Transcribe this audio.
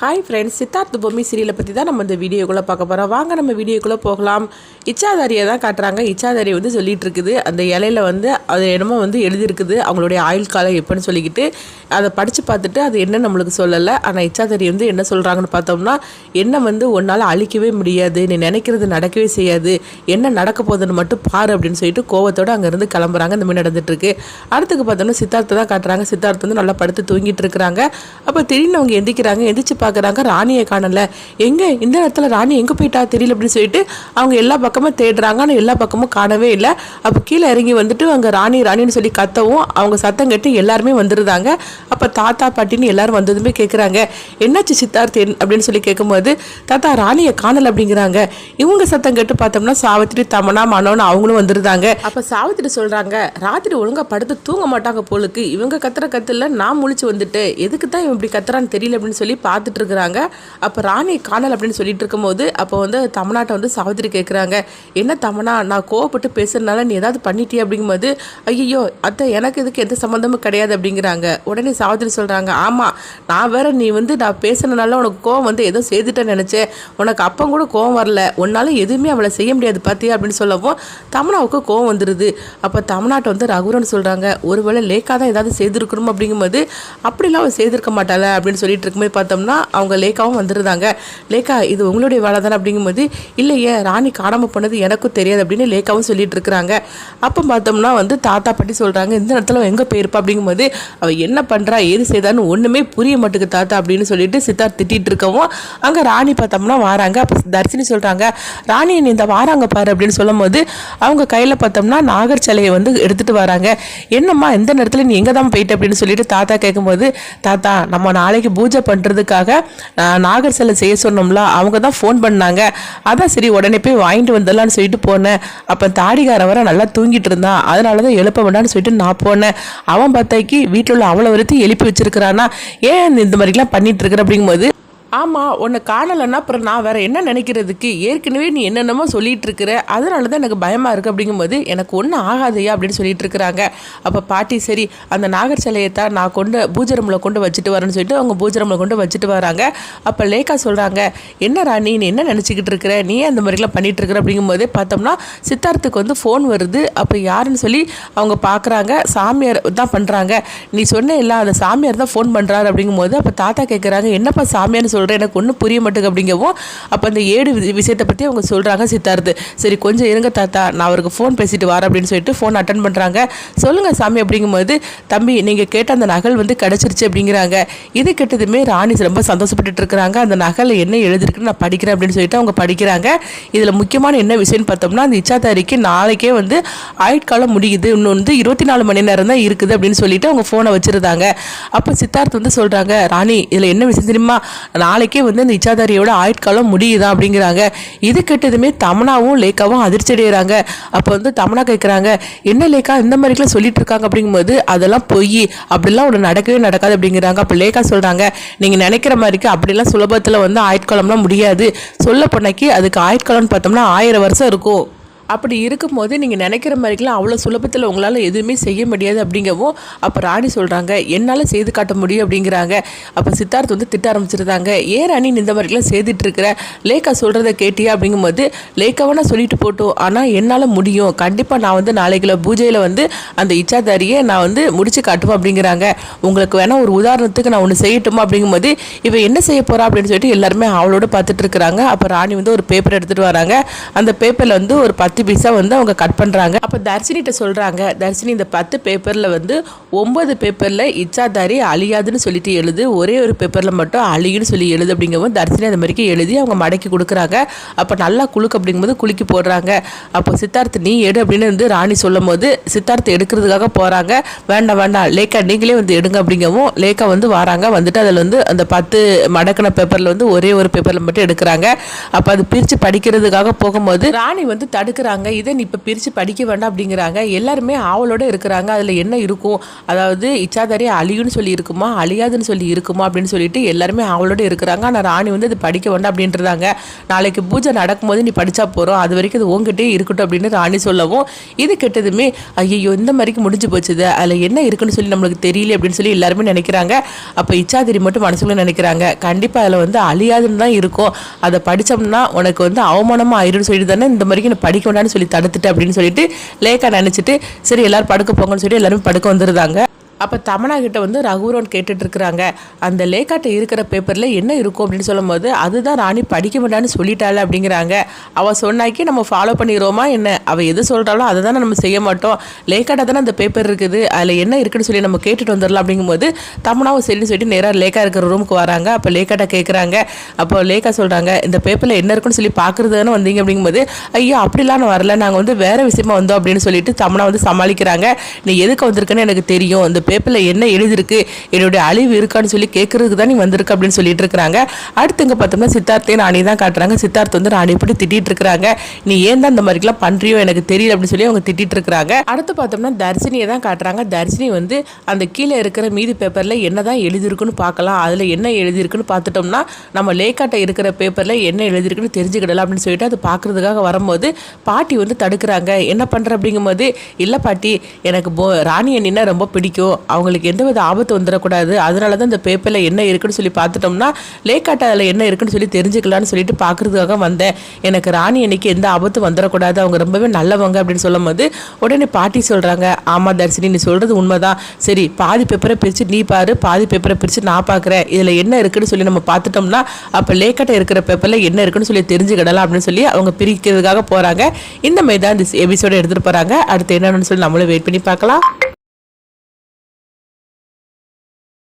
Hi friends Siddharth Bommi சீரியலை பற்றி தான் நம்ம இந்த வீடியோக்குள்ளே பார்க்க போகிறோம் வாங்க நம்ம வீடியோக்குள்ளே போகலாம். இச்சாதாரியை தான் காட்டுறாங்க. இச்சாதாரி வந்து சொல்லிகிட்டு இருக்குது. அந்த இலையில வந்து அது என்னமோ வந்து எழுதியிருக்குது. அவங்களுடைய ஆயுள் காலம் எப்போன்னு சொல்லிக்கிட்டு அதை படித்து பார்த்துட்டு அது என்ன நம்மளுக்கு சொல்லலை. ஆனால் இச்சாதாரி வந்து என்ன சொல்கிறாங்கன்னு பார்த்தோம்னா என்ன வந்து உன்னால் அழிக்கவே முடியாது. நீ நினைக்கிறது நடக்கவே செய்யாது. என்ன நடக்க போகுதுன்னு மட்டும் பாரு அப்படின்னு சொல்லிட்டு கோவத்தோடு அங்கேருந்து கிளம்புறாங்க. இந்த மாதிரி நடந்துட்டுருக்கு. அடுத்துக்கு பார்த்தோம்னா சித்தார்த்தை தான் காட்டுறாங்க. சித்தார்த் வந்து நல்லா படுத்து தூங்கிட்டு இருக்கிறாங்க. அப்போ திடீர்னு அவங்க எந்திக்கிறாங்க எந்திரிச்சு பார்க்குறாங்க. ராணியை காணல. எங்கே? இந்த இடத்துல ராணி எங்கே போயிட்டா தெரியல அப்படின்னு சொல்லிட்டு அவங்க எல்லா பக்கமும் தேடுறாங்க. ஆனால் எல்லா பக்கமும் காணவே இல்லை. அப்போ கீழே இறங்கி வந்துட்டு அங்கே ராணி ராணின்னு சொல்லி கத்தவும் அவங்க சத்தம் கட்டி எல்லாருமே வந்துருந்தாங்க அப்போ தாத்தா பாட்டின்னு எல்லாரும் வந்ததுமே கேட்குறாங்க என்னாச்சு சித்தார்த்? அப்படின்னு சொல்லி கேட்கும்போது தாத்தா ராணியை காணல அப்படிங்கிறாங்க. இவங்க சத்தம் கேட்டு பார்த்தோம்னா சாவித்திரி தமனா மனோன்னு அவங்களும் வந்துருந்தாங்க அப்போ சாவித்திரி சொல்கிறாங்க ராத்திரி ஒழுங்காக படுத்து தூங்க மாட்டாங்க போலுக்கு. இவங்க கத்துற கத்துல நான் முழிச்சு வந்துட்டு எதுக்கு தான் இவன் இப்படி கத்துறான்னு தெரியல அப்படின்னு சொல்லி பார்த்துட்டு இருக்கிறாங்க அப்போ ராணி காணல் அப்படின்னு சொல்லிட்டு இருக்கும்போது அப்போ வந்து தமிழ்நாட்டை வந்து சாவித்திரி கேட்குறாங்க என்ன தமனா நான் கோவப்பட்டு பேசுறதுனால நீ ஏதாவது பண்ணிட்டியே? அப்படிங்கும்போது ஐயோ அத்தை எனக்கு இதுக்கு எந்த சம்மந்தமும் கிடையாது அப்படிங்கிறாங்க. உடனே சாவித்திரி சொல்கிறாங்க ஆமாம் நான் வேற நீ வந்து நான் பேசுனதுனால உனக்கு கோவம் வந்து ஏதோ செய்துட்டேன்னு நினச்சேன். உனக்கு அப்போ கூட கோவம் வரல. உன்னாலும் எதுவுமே அவளை செய்ய முடியாது பார்த்தியா அப்படின்னு சொல்லவும் தமனாவுக்கு கோவம் வந்துடுது அப்போ தமிழ்நாட்டை வந்து ரகுரன் சொல்கிறாங்க ஒருவேளை லேக்காக தான் ஏதாவது செய்திருக்கணும்? அப்படிங்கும்போது அப்படிலாம் அவள் செய்திருக்க மாட்டாள? அப்படின்னு சொல்லிட்டு இருக்கும்போது பார்த்தோம்னா அவங்க லேக்காவும் வந்துருந்தாங்க. லேக்கா இது உங்களுடைய வேலை தானே அப்படிங்கும்போது இல்லையே ராணி காணாமல் போனது எனக்கும் தெரியாது அப்படின்னு லேக்காவும் சொல்லிட்டு இருக்கிறாங்க. அப்போ பார்த்தோம்னா வந்து தாத்தா பாட்டி சொல்கிறாங்க இந்த இடத்துல எங்கே போயிருப்பா அப்படிங்கும்போது அவள் என்ன பண்ணுறா ஏது செய்தான்னு ஒன்றுமே புரிய மாட்டுக்கு தாத்தா அப்படின்னு சொல்லிட்டு சித்தார்த் திட்டிகிட்டு இருக்கவும் அங்கே ராணி பார்த்தோம்னா வராங்க. அப்போ தர்ஷினி சொல்கிறாங்க ராணி நீ இந்த வாராங்க பாரு அப்படின்னு சொல்லும்போது அவங்க கையில் பார்த்தோம்னா நாகர் சிலையை வந்து எடுத்துகிட்டு வராங்க. என்னம்மா எந்த நேரத்தில் நீ எங்கே தான் போயிட்டு? அப்படின்னு சொல்லிட்டு தாத்தா கேட்கும்போது தாத்தா நம்ம நாளைக்கு பூஜை பண்ணுறதுக்காக நாகர் சிலை செய்ய சொன்னோம்ல அவங்க தான் ஃபோன் பண்ணாங்க. அதான் சரி உடனே போய் வாங்கிட்டு வந்துடலான்னு சொல்லிட்டு போனேன். அப்போ தாடிகாரன் வர நல்லா தூங்கிட்டு இருந்தான். அதனால தான் எழுப்ப வேண்டாம்னு சொல்லிட்டு நான் போனேன். அவன் பார்த்தாக்கி வீட்டில் உள்ள அவ்வளோ வரைக்கும் எழுப்பி வச்சிருக்கிறானா? ஏன் இந்த மாதிரிலாம் பண்ணிட்டு இருக்கிற அப்படிங்கும்போது ஆமாம் உன்னை காணலைன்னா அப்புறம் நான் வேறு என்ன நினைக்கிறதுக்கு? ஏற்கனவே நீ என்னென்னமோ சொல்லிகிட்டு இருக்கிற அதனால தான் எனக்கு பயமாக இருக்குது அப்படிங்கும்போது எனக்கு ஒன்றும் ஆகாதையா அப்படின்னு சொல்லிட்டு இருக்கிறாங்க அப்போ பாட்டி சரி அந்த நாகர் சிலையை தான் நான் கொண்டு பூஜரமில் கொண்டு வச்சுட்டு வரேன்னு சொல்லிட்டு அவங்க பூஜரமில் கொண்டு வச்சுட்டு வராங்க. அப்போ லேக்கா சொல்கிறாங்க என்ன ராணி நீ என்ன நினச்சிக்கிட்டு இருக்கிற? நீ அந்த மாதிரிலாம் பண்ணிகிட்ருக்குற இருக்கிற அப்படிங்கும்போது பார்த்தோம்னா சித்தார்த்துக்கு வந்து ஃபோன் வருது. அப்போ யாருன்னு சொல்லி அவங்க பார்க்குறாங்க சாமியார் தான் பண்ணுறாங்க நீ சொன்ன இல்லை அந்த சாமியார் தான் ஃபோன் பண்ணுறாரு அப்படிங்கும்போது அப்போ தாத்தா கேட்குறாங்க என்னப்பா சாமியார்னு சொல்கிறேன் எனக்கு ஒன்றும் புரிய மாட்டேங்க அப்படிங்கவும் அப்போ அந்த ஏடு விஷயத்தை பற்றி அவங்க சொல்கிறாங்க சித்தார்த்து. சரி கொஞ்சம் இருங்க தாத்தா நான் அவருக்கு ஃபோன் பேசிட்டு வரேன் அப்படின்னு சொல்லிட்டு ஃபோன் அட்டன் பண்ணுறாங்க சொல்லுங்கள் சாமி அப்படிங்கும்போது தம்பி நீங்கள் கேட்ட அந்த நகல் வந்து கிடச்சிருச்சு அப்படிங்கிறாங்க. இது கேட்டதுமே ராணி ரொம்ப சந்தோஷப்பட்டுட்டு இருக்கிறாங்க. அந்த நகலை என்ன எழுதிருக்குன்னு நான் படிக்கிறேன் அப்படின்னு சொல்லிட்டு அவங்க படிக்கிறாங்க. இதில் முக்கியமான என்ன விஷயம்னு பார்த்தோம்னா அந்த இச்சாதாரிக்கு நாளைக்கே வந்து ஆயுட்காலம் முடியுது. இன்னும் வந்து இருபத்தி நாலு மணி நேரம் தான் இருக்குது அப்படின்னு சொல்லிட்டு அவங்க ஃபோனை வச்சுருந்தாங்க. அப்போ சித்தார்த் வந்து சொல்கிறாங்க ராணி இதில் என்ன விஷயம் தெரியுமா? நாளைக்கே வந்து அந்த இச்சாதாரியோட ஆயுட்காலம் முடியுதா அப்படிங்கிறாங்க. இது கெட்டதுமே தமனாவும் லேக்காவும் அதிர்ச்சி அடைகிறாங்க அப்போ வந்து தமனா கேட்குறாங்க என்ன லேக்கா இந்த மாதிரிக்கெல்லாம் சொல்லிட்டு இருக்காங்க அப்படிங்கும்போது அதெல்லாம் பொய். அப்படிலாம் ஒன்று நடக்கவே நடக்காது. அப்படிங்கிறாங்க. அப்போ லேக்கா சொல்கிறாங்க நீங்கள் நினைக்கிற மாதிரிக்கு அப்படிலாம் சுலபத்தில் வந்து ஆயுட்காலம்லாம் முடியாது. சொல்ல பண்ணக்கி அதுக்கு ஆயுட்காலம்னு பார்த்தோம்னா ஆயிரம் வருஷம் இருக்கும். அப்படி இருக்கும்போது நீங்கள் நினைக்கிற மாதிரிக்கெல்லாம் அவ்வளோ சுலபத்தில் உங்களால் எதுவுமே செய்ய முடியாது அப்படிங்கவும் அப்போ ராணி சொல்கிறாங்க என்னால் செய்து காட்ட முடியும் அப்படிங்கிறாங்க. அப்போ சித்தார்த் வந்து திட்ட ஆரம்பிச்சிருந்தாங்க ஏன் ராணி நீ இந்த மாதிரிலாம் செய்துட்டுருக்குற? லேக்கா சொல்கிறத கேட்டியா? அப்படிங்கும்போது லேக்காவை நான் சொல்லிட்டு போட்டோம். ஆனால் என்னால் முடியும். கண்டிப்பாக நான் வந்து நாளைக்குள்ள பூஜையில் வந்து அந்த இச்சாதாரியை நான் வந்து முடிச்சு காட்டுவேன் அப்படிங்கிறாங்க. உங்களுக்கு வேணால் ஒரு உதாரணத்துக்கு நான் ஒன்று செய்யட்டுமா? அப்படிங்கும்போது இவன் என்ன செய்ய போகிறா அப்படின்னு சொல்லிட்டு எல்லாருமே அவளோட பார்த்துட்டு இருக்கிறாங்க அப்போ ராணி வந்து ஒரு பேப்பர் எடுத்துகிட்டு வராங்க. அந்த பேப்பரில் வந்து ஒரு பத்து பத்து பீஸாக வந்து அவங்க கட் பண்ணுறாங்க அப்போ தர்ஷினிட்ட சொல்கிறாங்க தர்ஷினி இந்த பத்து பேப்பரில் வந்து ஒம்பது பேப்பரில் இச்சாதாரி அழியாதுன்னு சொல்லிட்டு எழுது. ஒரே ஒரு பேப்பரில் மட்டும் அழியுன்னு சொல்லி எழுது அப்படிங்கவும் தர்ஷினி அந்த மாதிரிக்கு எழுதி அவங்க மடக்கி கொடுக்குறாங்க. அப்போ நல்லா குலுக்கு அப்படிங்கும்போது குலுக்கி போடுறாங்க. அப்போ சித்தார்த் நீ எடு அப்படின்னு வந்து ராணி சொல்லும் போது சித்தார்த் எடுக்கிறதுக்காக போகிறாங்க வேண்டாம் வேண்டாம் லேக்கா நீங்களே வந்து எடுங்க அப்படிங்கவும் லேக்கா வந்து வராங்க. வந்துட்டு அதில் வந்து அந்த பத்து மடக்கின பேப்பரில் வந்து ஒரே ஒரு பேப்பரில் மட்டும் எடுக்கிறாங்க. அப்போ அது பிரித்து படிக்கிறதுக்காக போகும்போது ராணி வந்து தடுக்கிற கொடுக்குறாங்க இதை நீ இப்போ பிரித்து படிக்க வேண்டாம் அப்படிங்கிறாங்க. எல்லாருமே ஆவலோடு இருக்கிறாங்க. அதில் என்ன இருக்கும்? அதாவது இச்சாதாரி அழியும்னு சொல்லி இருக்குமா? அழியாதுன்னு சொல்லி இருக்குமா? அப்படின்னு சொல்லிட்டு எல்லாருமே ஆவலோடு இருக்கிறாங்க. ஆனால் ராணி வந்து அது படிக்க வேண்டாம் அப்படின்றாங்க. நாளைக்கு பூஜை நடக்கும்போது நீ படித்தா போகிறோம் அது வரைக்கும் அது உங்ககிட்டே இருக்கட்டும் அப்படின்னு ராணி சொல்லவும் இது கெட்டதுமே ஐயோ இந்த மாதிரிக்கு முடிஞ்சு போச்சுது அதில் என்ன இருக்குன்னு சொல்லி நம்மளுக்கு தெரியல அப்படின்னு சொல்லி எல்லாருமே நினைக்கிறாங்க. அப்போ இச்சாதிரி மட்டும் மனசுக்குள்ள நினைக்கிறாங்க. கண்டிப்பாக அதில் வந்து அழியாதுன்னு தான் இருக்கும். அதை படித்தோம்னா உனக்கு வந்து அவமானமாக ஆயிரும்னு சொல்லிட்டு தானே இந்த மாதிரிக்கு நான் படிக்க வேண்டாம்னு சொல்லி தடுத்துட்டு அப்படின்னு சொல்லிட்டு லேக்கா நினச்சிட்டு சரி எல்லாரும் படுக்க போங்கன்னு சொல்லி எல்லாரும் படுக்க வந்துருந்தாங்க அப்போ தமனா கிட்ட வந்து ரகுவரன் கேட்டுட்டு இருக்கிறாங்க அந்த லேக்காட்டை இருக்கிற பேப்பரில் என்ன இருக்கும் அப்படின்னு சொல்லும்போது அதுதான் ராணி படிக்க வேண்டாம்னு சொல்லிட்டாள் அப்படிங்கிறாங்க. அவள் சொன்னாக்கி நம்ம ஃபாலோ பண்ணிடுவோமா என்ன? அவள் எது சொல்கிறாளோ அதை தானே நம்ம செய்ய மாட்டோம். லேக்காட்டை தானே அந்த பேப்பர் இருக்குது. அதில் என்ன இருக்குன்னு சொல்லி நம்ம கேட்டுட்டு வந்துடலாம். அப்படிங்கும்போது தமனாவும் சரின்னு சொல்லிட்டு நேராக லேக்கா இருக்கிற ரூமுக்கு வராங்க. அப்போ லேக்காட்ட கேட்குறாங்க அப்போ லேக்கா சொல்கிறாங்க இந்த பேப்பரில் என்ன இருக்குன்னு சொல்லி பார்க்குறதுன்னு வந்தீங்க? அப்படிங்கும்போது ஐயோ அப்படிலாம் நான் வரல. நாங்கள் வந்து வேறு விஷயமா வந்தோம். அப்படின்னு சொல்லிட்டு தமனா வந்து சமாளிக்கிறாங்க. நீ எதுக்கு வந்திருக்குன்னு எனக்கு தெரியும். இந்த பேப்பரில் என்ன எழுதிருக்கு என்னுடைய அழிவு இருக்கான்னு சொல்லி கேட்கறதுக்கு தான் நீ வந்திருக்கு அப்படின்னு சொல்லிட்டு இருக்கிறாங்க. அடுத்து இங்கே பார்த்தோம்னா சித்தார்த்தையும் ராணி தான் காட்டுறாங்க. சித்தார்த் வந்து ராணி எப்படி திட்டிட்டு இருக்கிறாங்க. நீ ஏன் தான் இந்த மாதிரிலாம் பண்ணுறியோ எனக்கு தெரியல அப்படின்னு சொல்லி அவங்க திட்டிட்டு இருக்கிறாங்க. அடுத்து பார்த்தோம்னா தர்ஷினியை தான் காட்டுறாங்க. தர்ஷினி வந்து அந்த கீழே இருக்கிற மீதி பேப்பரில் என்ன தான் எழுதியிருக்குன்னு பார்க்கலாம். அதில் என்ன எழுதியிருக்குன்னு பார்த்துட்டோம்னா நம்ம லேக்காட்டை இருக்கிற பேப்பரில் என்ன எழுதியிருக்குன்னு தெரிஞ்சுக்கிடலாம் அப்படின்னு சொல்லிட்டு அது பார்க்குறதுக்காக வரும்போது பாட்டி வந்து தடுக்கிறாங்க. என்ன பண்ணுற அப்படிங்கும்போது இல்லை பாட்டி எனக்கு போ ராணி அண்ணினா ரொம்ப பிடிக்கும். அவங்களுக்கு எந்த வித ஆபத்து வந்துடக்கூடாது. அதனால தான் இந்த பேப்பரில் என்ன இருக்குன்னு சொல்லி பார்த்துட்டோம்னா லேக்காட்டை அதில் என்ன இருக்குன்னு சொல்லி தெரிஞ்சுக்கலாம்னு சொல்லிட்டு பார்க்குறதுக்காக வந்தேன். எனக்கு ராணி இன்னைக்கு எந்த ஆபத்து வந்துடக்கூடாது. அவங்க ரொம்பவே நல்லவங்க அப்படின்னு சொல்லும்போது உடனே பாட்டி சொல்கிறாங்க ஆமாம் தர்ஷினி நீ சொல்கிறது உண்மைதான். சரி பாதி பேப்பரை பிரித்து நீ பாரு பாதி பேப்பரை பிரித்து நான் பார்க்குறேன். இதில் என்ன இருக்குன்னு சொல்லி நம்ம பார்த்துட்டோம்னா அப்போ லேக்கட்டை இருக்கிற பேப்பரில் என்ன இருக்குன்னு சொல்லி தெரிஞ்சுக்கிடலாம் அப்படின்னு சொல்லி அவங்க பிரிக்கிறதுக்காக போகிறாங்க இந்த மாதிரி தான் இந்த எபிசோட எடுத்துகிட்டு போகிறாங்க அடுத்து என்னன்னு சொல்லி நம்மளும் வெயிட் பண்ணி பார்க்கலாம்.